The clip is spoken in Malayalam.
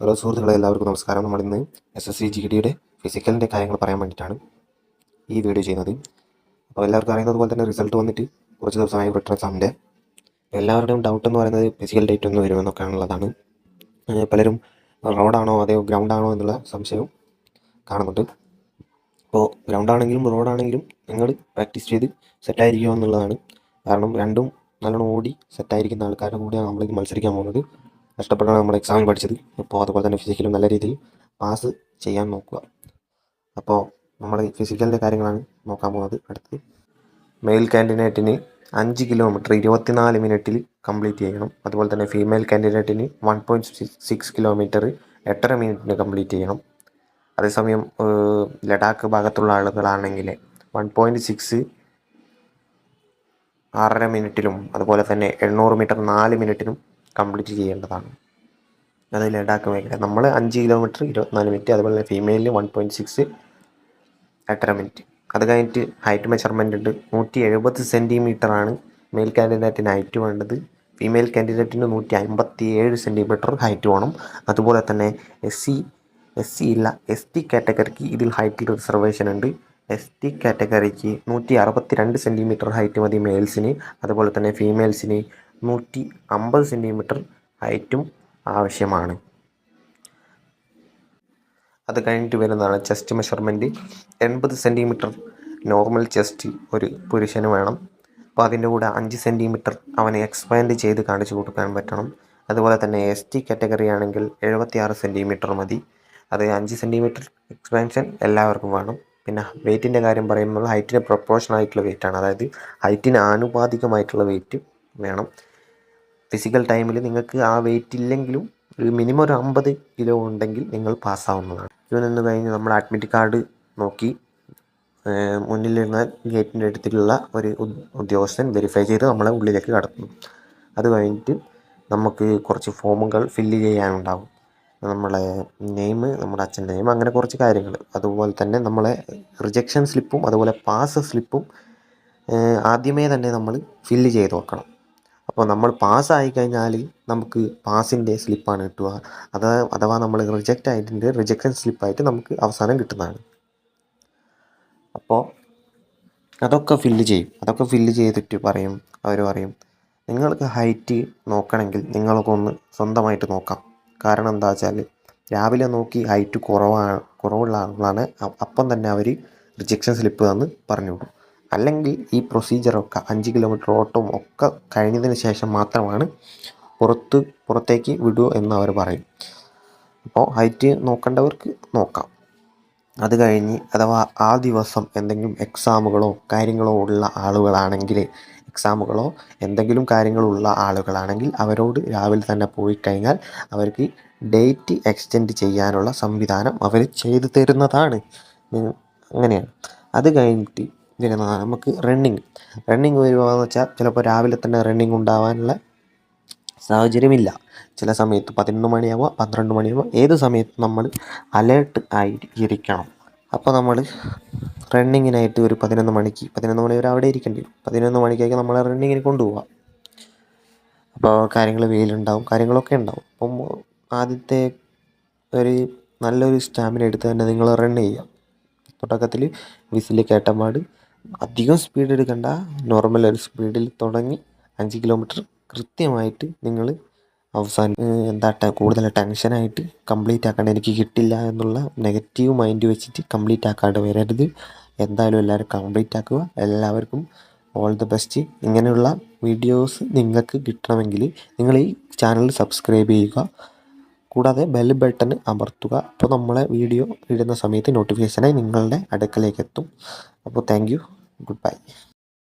ഹലോ സുഹൃത്തുക്കളെ എല്ലാവർക്കും നമസ്കാരം. നമ്മൾ ഇന്ന് എസ് എസ് സി ജി ഡിയുടെ ഫിസിക്കലിന്റെ കാര്യങ്ങൾ പറയാൻ വേണ്ടിയിട്ടാണ് ഈ വീഡിയോ ചെയ്യുന്നത്. അപ്പോൾ എല്ലാവർക്കും അറിയുന്നത് പോലെ തന്നെ റിസൾട്ട് വന്നിട്ട് കുറച്ച് ദിവസമായി റിട്ടേൺ എക്സാമിന്റെ എല്ലാവരുടെയും ഡൗട്ട് എന്ന് പറയുന്നത് ഫിസിക്കൽ ഡേറ്റ് ഒന്ന് വരുമെന്നൊക്കെയാണുള്ളതാണ് ഉള്ളതാണ്. പലരും റോഡാണോ അതെയോ ഗ്രൗണ്ടാണോ എന്നുള്ള സംശയവും കാണുന്നുണ്ട്. അപ്പോൾ ഗ്രൗണ്ട് ആണെങ്കിലും റോഡാണെങ്കിലും നിങ്ങൾ പ്രാക്ടീസ് ചെയ്ത് സെറ്റായിരിക്കുമോ എന്നുള്ളതാണ്. കാരണം രണ്ടും നല്ലോണം ഓടി സെറ്റായിരിക്കുന്ന ആൾക്കാരുടെ കൂടെയാണ് നമ്മളിത് മത്സരിക്കാൻ പോകുന്നത്. കഷ്ടപ്പെട്ടാണ് നമ്മൾ എക്സാമിൽ പഠിച്ചത്. അപ്പോൾ അതുപോലെ തന്നെ ഫിസിക്കലും നല്ല രീതിയിൽ പാസ് ചെയ്യാൻ നോക്കുക. അപ്പോൾ നമ്മൾ ഫിസിക്കലിന്റെ കാര്യങ്ങളാണ് നോക്കാൻ പോകുന്നത്. അടുത്ത് മെയിൽ കാൻഡിഡേറ്റിന് അഞ്ച് കിലോമീറ്റർ ഇരുപത്തിനാല് മിനിറ്റിൽ കംപ്ലീറ്റ് ചെയ്യണം. അതുപോലെ തന്നെ ഫീമെയിൽ കാൻഡിഡേറ്റിന് വൺ പോയിന്റ് സിക്സ് കിലോമീറ്റർ എട്ടര മിനിറ്റിന് കംപ്ലീറ്റ് ചെയ്യണം. അതേസമയം ലഡാക്ക് ഭാഗത്തുള്ള ആളുകളാണെങ്കിൽ വൺ പോയിന്റ് സിക്സ് ആറര മിനിറ്റിലും അതുപോലെ തന്നെ എണ്ണൂറ് മീറ്റർ നാല് മിനിറ്റിനും കംപ്ലീറ്റ് ചെയ്യേണ്ടതാണ്. അത് ലഡാക്ക് മേഖല. നമ്മൾ അഞ്ച് കിലോമീറ്റർ ഇരുപത്തിനാല് മിനിറ്റ് അതുപോലെ തന്നെ ഫീമെയിലിന് വൺ പോയിന്റ് സിക്സ് എട്ടര മിനിറ്റ് അത് കഴിഞ്ഞിട്ട് ഹൈറ്റ് മെഷർമെന്റ് ഉണ്ട്. നൂറ്റി എഴുപത് സെന്റിമീറ്റർ ആണ് മെയിൽ കാൻഡിഡേറ്റിന് ഹൈറ്റ് വേണ്ടത്. ഫീമെയിൽ കാൻഡിഡേറ്റിന് നൂറ്റി അമ്പത്തി ഏഴ് സെന്റിമീറ്റർ ഹൈറ്റ് വേണം. അതുപോലെ തന്നെ എസ് സി എസ് സി ഇല്ല എസ് ടി കാറ്റഗറിക്ക് ഇതിൽ ഹൈറ്റിൽ റിസർവേഷൻ ഉണ്ട്. എസ് ടി കാറ്റഗറിക്ക് നൂറ്റി അറുപത്തി രണ്ട് സെന്റിമീറ്റർ ഹൈറ്റ് മതി മെയിൽസിന് അതുപോലെ തന്നെ ഫീമെയിൽസിന് നൂറ്റി അമ്പത് സെന്റിമീറ്റർ ഹൈറ്റും ആവശ്യമാണ്. അത് കഴിഞ്ഞിട്ട് വരുന്നതാണ് ചെസ്റ്റ് മെഷർമെന്റ് എൺപത് സെന്റിമീറ്റർ നോർമൽ ചെസ്റ്റ് ഒരു പുരുഷന് വേണം. അപ്പോൾ അതിന്റെ കൂടെ അഞ്ച് സെന്റിമീറ്റർ അവനെ എക്സ്പാൻഡ് ചെയ്ത് കാണിച്ചു കൊടുക്കാൻ പറ്റണം. അതുപോലെ തന്നെ എസ് ടി കാറ്റഗറി ആണെങ്കിൽ എഴുപത്തിയാറ് സെന്റിമീറ്റർ മതി. അത് അഞ്ച് സെന്റിമീറ്റർ എക്സ്പാൻഷൻ എല്ലാവർക്കും വേണം. പിന്നെ വെയിറ്റിന്റെ കാര്യം പറയുമ്പോൾ ഹൈറ്റിന് പ്രൊപ്പോർഷൻ ആയിട്ടുള്ള വെയിറ്റാണ്. അതായത് ഹൈറ്റിന് ആനുപാതികമായിട്ടുള്ള വെയിറ്റ് വേണം. ഫിസിക്കൽ ടൈമിൽ നിങ്ങൾക്ക് ആ വെയിറ്റ് ഇല്ലെങ്കിലും ഒരു മിനിമം ഒരു അമ്പത് കിലോ ഉണ്ടെങ്കിൽ നിങ്ങൾ പാസ്സാവുന്നതാണ് ഇതിൽ നിന്ന് കഴിഞ്ഞ് നമ്മൾ അഡ്മിറ്റ് കാർഡ് നോക്കി മുന്നിലിരുന്ന ഗേറ്റിന്റെ അടുത്തുള്ള ഒരു ഉദ്യോഗസ്ഥൻ വെരിഫൈ ചെയ്ത് നമ്മളെ ഉള്ളിലേക്ക് കടത്തുന്നു. അത് കഴിഞ്ഞിട്ട് നമുക്ക് കുറച്ച് ഫോമുകൾ ഫില്ല് ചെയ്യാനുണ്ടാവും. നമ്മളെ നെയിം നമ്മുടെ അച്ഛന്റെ നെയിം അങ്ങനെ കുറച്ച് കാര്യങ്ങൾ. അതുപോലെ തന്നെ നമ്മളെ റിജക്ഷൻ സ്ലിപ്പും അതുപോലെ പാസ് സ്ലിപ്പും ആദ്യമേ തന്നെ നമ്മൾ ഫില്ല് ചെയ്ത് വെക്കണം. അപ്പോൾ നമ്മൾ പാസ്സായി കഴിഞ്ഞാൽ നമുക്ക് പാസിന്റെ സ്ലിപ്പാണ് കിട്ടുക. അത് അഥവാ നമ്മൾ റിജക്റ്റ് ആയിട്ടുണ്ട് റിജക്ഷൻ സ്ലിപ്പായിട്ട് നമുക്ക് അവസാനം കിട്ടുന്നതാണ്. അപ്പോൾ അതൊക്കെ ഫില്ല് ചെയ്യും. അതൊക്കെ ഫില്ല് ചെയ്തിട്ട് പറയും അവർ പറയും നിങ്ങൾക്ക് ഹൈറ്റ് നോക്കണമെങ്കിൽ നിങ്ങൾക്കൊന്ന് സ്വന്തമായിട്ട് നോക്കാം. കാരണം എന്താ വെച്ചാൽ രാവിലെ നോക്കി ഹൈറ്റ് കുറവാണ് കുറവുള്ള ആളുകളാണ്. അപ്പം തന്നെ അവർ റിജക്ഷൻ സ്ലിപ്പ് തന്ന് പറഞ്ഞു വിടും അല്ലെങ്കിൽ ഈ പ്രൊസീജിയറൊക്കെ അഞ്ച് കിലോമീറ്റർ ഓട്ടവും ഒക്കെ കഴിഞ്ഞതിന് ശേഷം മാത്രമാണ് പുറത്ത് പുറത്തേക്ക് വിടൂ എന്ന് അവർ പറയും. അപ്പോൾ ഹൈറ്റ് നോക്കേണ്ടവർക്ക് നോക്കാം. അത് കഴിഞ്ഞ് അഥവാ ആ ദിവസം എന്തെങ്കിലും എക്സാമുകളോ കാര്യങ്ങളോ ഉള്ള ആളുകളാണെങ്കിൽ എക്സാമുകളോ എന്തെങ്കിലും കാര്യങ്ങളുള്ള ആളുകളാണെങ്കിൽ അവരോട് രാവിലെ തന്നെ പോയി കഴിഞ്ഞാൽ അവർക്ക് ഡേറ്റ് എക്സ്റ്റെൻഡ് ചെയ്യാനുള്ള സംവിധാനം അവർ ചെയ്തു തരുന്നതാണ്. അങ്ങനെയാണ്. അത് കഴിഞ്ഞിട്ട് വരുന്നതാണ് നമുക്ക് റണ്ണിങ് റണ്ണിങ് വരുവാന്ന് വെച്ചാൽ ചിലപ്പോൾ രാവിലെ തന്നെ റണ്ണിങ് ഉണ്ടാവാനുള്ള സാഹചര്യമില്ല. ചില സമയത്ത് പതിനൊന്ന് മണിയാവുക പന്ത്രണ്ട് മണിയാവുക ഏത് സമയത്തും നമ്മൾ അലേർട്ട് ആയി ഇരിക്കണം അപ്പോൾ നമ്മൾ റണ്ണിങ്ങിനായിട്ട് ഒരു പതിനൊന്ന് മണിക്ക് പതിനൊന്ന് മണി വരെ അവിടെ ഇരിക്കേണ്ടി വരും. പതിനൊന്ന് മണിക്കൊക്കെ നമ്മൾ റണ്ണിങ്ങിന് കൊണ്ടുപോകാം അപ്പോൾ കാര്യങ്ങൾ വെയിലുണ്ടാവും കാര്യങ്ങളൊക്കെ ഉണ്ടാവും. അപ്പം ആദ്യത്തെ ഒരു നല്ലൊരു സ്റ്റാമിന എടുത്ത് തന്നെ നിങ്ങൾ റൺ ചെയ്യുക. തുടക്കത്തിൽ വിസിൽ കേട്ടപാട് അധികം സ്പീഡ് എടുക്കണ്ട. നോർമൽ ഒരു സ്പീഡിൽ തുടങ്ങി അഞ്ച് കിലോമീറ്റർ കൃത്യമായിട്ട് നിങ്ങൾ അവസാനം എന്താ കൂടുതൽ ടെൻഷനായിട്ട് കംപ്ലീറ്റ് ആക്കാണ്ട്. എനിക്ക് കിട്ടില്ല എന്നുള്ള നെഗറ്റീവ് മൈൻഡ് വെച്ചിട്ട് കംപ്ലീറ്റ് ആക്കാണ്ട് വരരുത്. എന്തായാലും എല്ലാവരും കംപ്ലീറ്റ് ആക്കുക. എല്ലാവർക്കും ഓൾ ദി ബെസ്റ്റ് ഇങ്ങനെയുള്ള വീഡിയോസ് നിങ്ങൾക്ക് കിട്ടണമെങ്കിൽ നിങ്ങൾ ഈ ചാനൽ സബ്സ്ക്രൈബ് ചെയ്യുക. കൂടാതെ ബെൽ ബട്ടൺ അമർത്തുക. അപ്പോൾ നമ്മളെ വീഡിയോ ഇടുന്ന സമയത്ത് നോട്ടിഫിക്കേഷനായി നിങ്ങളുടെ അടുക്കലേക്ക് എത്തും. അപ്പോൾ താങ്ക് യു ഗുഡ് ബൈ